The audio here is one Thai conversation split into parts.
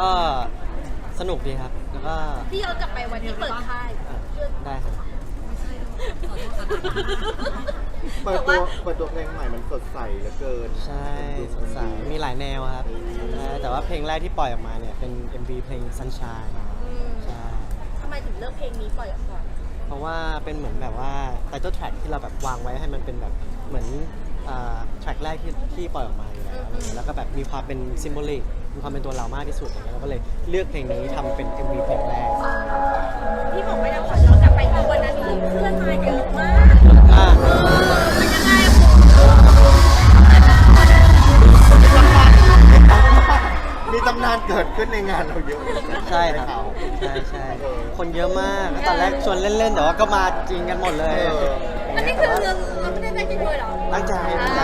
ก็สนุกดีครับ แล้วก็ที่ย้อนกลับไปวันที่เปิดค่ายได้ครับ เปิดตัวเปิดตัวเพลงใหม่มันสดใสเหลือเกินใช่สดใสมีหลายแนวครับใช่แต่ว่าเพลงแรกที่ปล่อยออกมาเนี่ยเป็น MV เพลง Sunshine อืมใช่ทำไมถึงเลือกเพลงนี้ปล่อยออกมาเพราะว่าเป็นเหมือนแบบว่า title track ที่เราแบบวางไว้ให้มันเป็นแบบเหมือนอ่า track แรกที่ที่ปล่อยออกมา อยู่แล้วอะไรเงี้ยแล้วก็แบบมีความเป็น symbolic มีความเป็นตัวเรามากที่สุดอย่างเงี้ยเราก็เลยเลือกเพลงนี้ทำเป็น MV เพลงแรกที่บอกไม่ได้ขอย้อนกลับไปคือวันนั้นคือเพื่อนมาเยอะมากอ่าเออเป็นยังไงมีตำนานเกิดขึ้นในงานเราเยอะใช่ครับใช่ใช่คนเยอะมากตอนแรกชวนเล่นๆแต่ว่าก็มาจริงกันหมดเลยอันนี้คือเราเราไม่ได้ตั้งใจด้วยเหรอตั้งใจตั้งใจ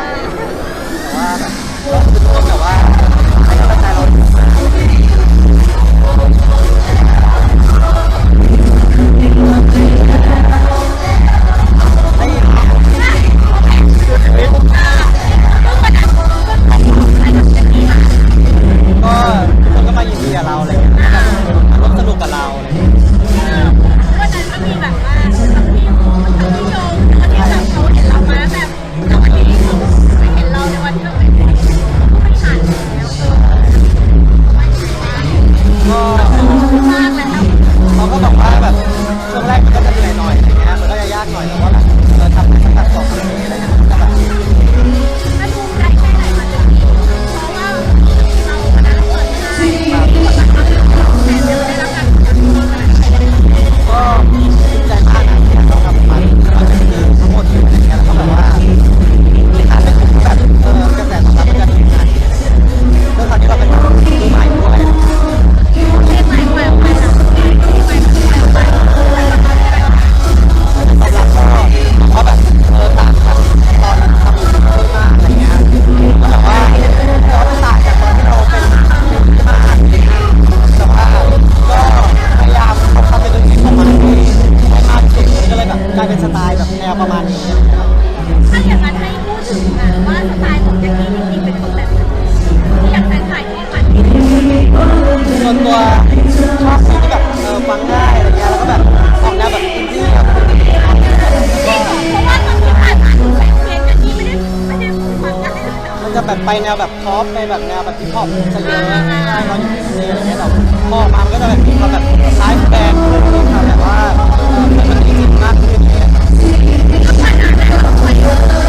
แต่ว่า แบบก็คือทุกคนแบบว่าให้กำลังใจเรา แบบแนวประมาณนี้ ถ้าอย่างนั้นให้พูดถึงแบบว่าสไตล์ของแจ็คกี้จริงๆเป็นคนแบบไหนที่อยากแต่งถ่ายที่ฝันส่วนตัวชอบที่แบบเออฟังง่ายอะไรเงี้ยแล้วก็แบบออกแนวแบบอินดี้ครับเพราะว่าตอนที่ผ่านมาหนูแต่งเพลงแจ็คกี้ไม่ได้ไม่ได้ฟังกันเลยนะมันจะแบบไปแนวแบบพอปไปแบบแนวแบบฮิปฮอปซะเยอะใช่เราอยู่ที่นี่อะไรเงี้ยแบบพอออกมามันก็จะแบบมีความแบบไลฟ์แบนด์มีความแบบว่ามันจริงๆมากขึ้น แล้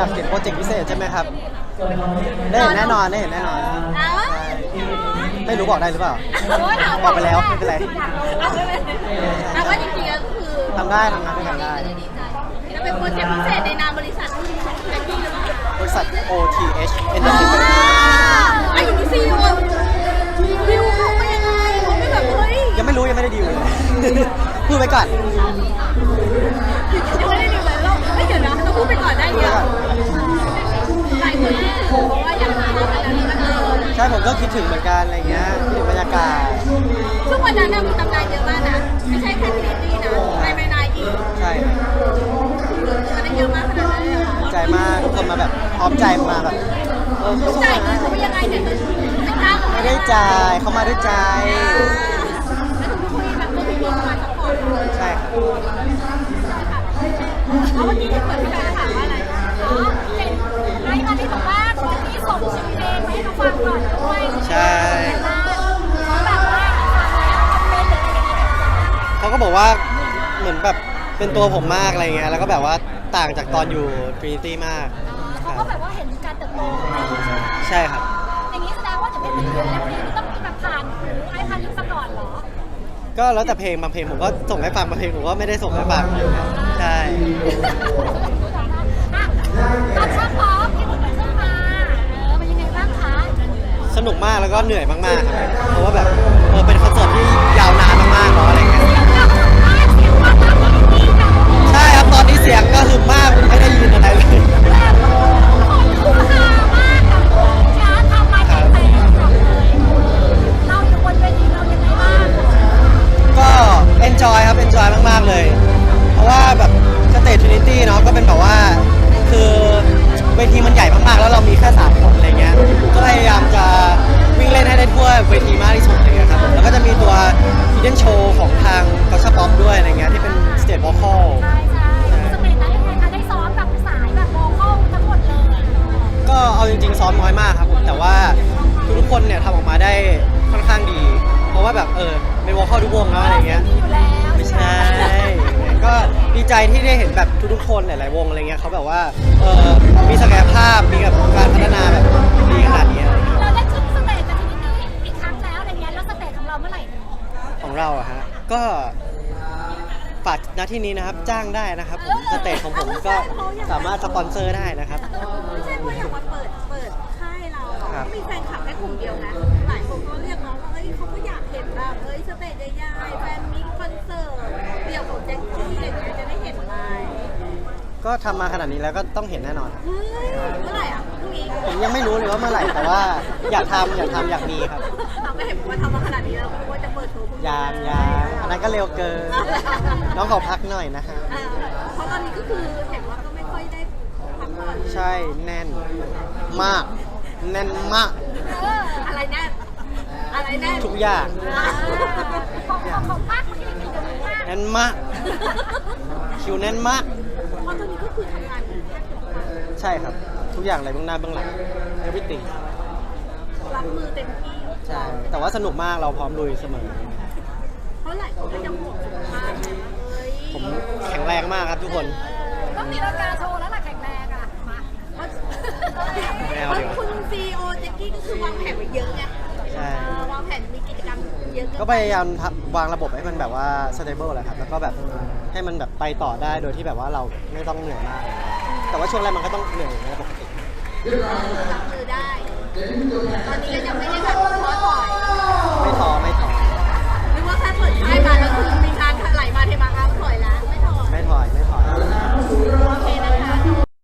อ๋ออยากเขียนโปรเจกต์พิเศษใช่ไหมครับ ได้เห็นแน่นอนได้เห็นแน่นอน อ้าวใช่ไม่รู้บอกได้หรือเปล่าบอกไปแล้วไม่เป็นไรแต่ว่าจริงๆก็คือทำได้ทำงานด้วยกันได้จะเป็นโปรเจกต์พิเศษในนามบริษัทแจ็คกี้หรือเปล่าบริษัท OTH Entertainment ไอ้อย่างนี้ซีโอดิวเขาไม่ยังไงเขาไม่แบบเฮ้ยยังไม่รู้ยังไม่ได้ดีลเลย พูดไปก่อน กันอะไรเงี้ยคิดถึงบรรยากาศซึ่งวันนั้นน่ะมีตำนานเยอะมากนะ ไม่ใช่แค่ทีนี่นะในไม่นายอีกใช่ครับมันได้เยอะมากขนาดนั้นเลยเหรอดีใจมากทุกคนมาแบบพร้อมใจมาแบบเออสู้จ่ายๆเงินนะเขาไปยังไงเนี่ยไม่กล้าเขาไม่ได้จ่ายเขามาด้วยใจแล้ ยเขาก็บอกว่าเหมือนแบบเป็นตัวผมมากอะไรเงี้ยแล้วก็แบบว่าต่างจากตอนอยู่ Trinity มากคเขารัก็บแบบว่าเห็นการเติบโตของเราใช่ครับ อย่างนี้แสดงว่าจะเป็นเพลงเดียวแล้วเพลงนี้ต้องมีแบบผ่านหูไอ้พันธุ์มาก่อนเหรอก็แล้วแต่เพลงบางเพลงผมก็ส่งให้ฟังบางเพลงผมก็ไม่ได้ส่งให้ฟังใช่อะตอนชอบป๊อปที่คุณไปขึ้นมาเออเป็นยังไงบ้างคะสนุกมากแล้วก็เหนื่อยมากๆครับเพราะว่าแบบเออเป็นคอนเสิร์ตที่ยาวนานมากๆเนา สียงก็หึมมากไม่ได้ยินอะ ว่าแบบเออเป็นวอลเข้าทุกวงแล้วอะไรเงี้ยมีอยู่แล้วไม่ใช่ ก็ดีใจที่ได้เห็นแบบทุกๆคนหลายๆวงอะไรเงี้ยเขาแบบว่าเออมีศักยภาพมีแบบการพัฒนาแบบดีขนาดนี้อะไรเงี้ยเราได้ขึ้นสเตจกับทีนี้อีกครั้งแล้วอะไรเงี้ยแล้วสเตจของเราเมื่อไหร่ของเราอะฮะก็ฝากหน้าที่นี้นะครับจ้างได้นะครับผมสเตจของผมก็สามารถสปอนเซอร์ได้นะครับ ไม่ใช่ว่าอยากมาเปิดเปิดค่ายเราครับ มีแฟนคลับแค่กลุ่มเดียวนะ ยสเตจใหญ่ๆแฟนมีคอนเสิร์ตเดี่ยวของแจ็คกี้อะไรอย่างเงี้ยจะได้เห็นไหมก็ทำมาขนาดนี้แล้วก็ต้องเห็นแน่นอนครับเฮ้ยเมื่อไหร่อะพรุ่งนี้ผมยังไม่รู้เลยว่าเมื่อไหร่แต่ว่าอยากทำอยากทำอยากมีครับเราก็เห็นว่าทำมาขนาดนี้แล้วว่าจะเปิดโชว์พรุ่งนี้ยางยางอันนั้นก็เร็วเกินน้องขอพักหน่อยนะฮะอ่าเพราะตอนนี้ก็คือเห็นว่าก็ไม่ค่อยได้พักผ่อนใช่แน่นมาก แน่นมาก เอออะไรแน่ อะไรแน่ทุกอย่างของของของมากที่มีเดี๋ยวนี้มากแน่นมาก คิวแน่นมาก เพราะตอนนี้ก็คือทำงานแทบทุกวันใช่ครับ ทุกอย่างเลยเบื้องหน้าเบื้องหลัง everything รับมือเต็มที่ ใช่ แต่ว่าสนุกมากเราพร้อมลุยเสมอ เพราะหลายคนก็ยังห่วงสุขภาพเฮ้ยผมแข็งแรงมากครับทุกคน ต้องมีรายการโชว์แล้วล่ะแข็งแรงอะมาเพราะไม่เอาดีกว่า คุณซีโอแจ็คกี้ก็คือวางแผนไว้เยอะไงใช่ วางแผนมีกิจกรรมเยอะก็พยายามทำวางระบบให้มันแบบว่า stable แหละครับ แล้วก็แบบให้มันแบบไปต่อได้โดยที่แบบว่าเราไม่ต้องเหนื่อยมาก แต่ว่าช่วงแรกมันก็ต้องเหนื่อยในปกติรับมือได้ ตอนนี้ก็ยังไม่ได้แบบท้อถอยไม่ท้อไม่ถออหรือว่าแค่เปิดท้ายมาแล้วคือมีการไหลมาเทมาอ้าวถอยแล้วไม่ถอย ไม่ถอยไม่ถอย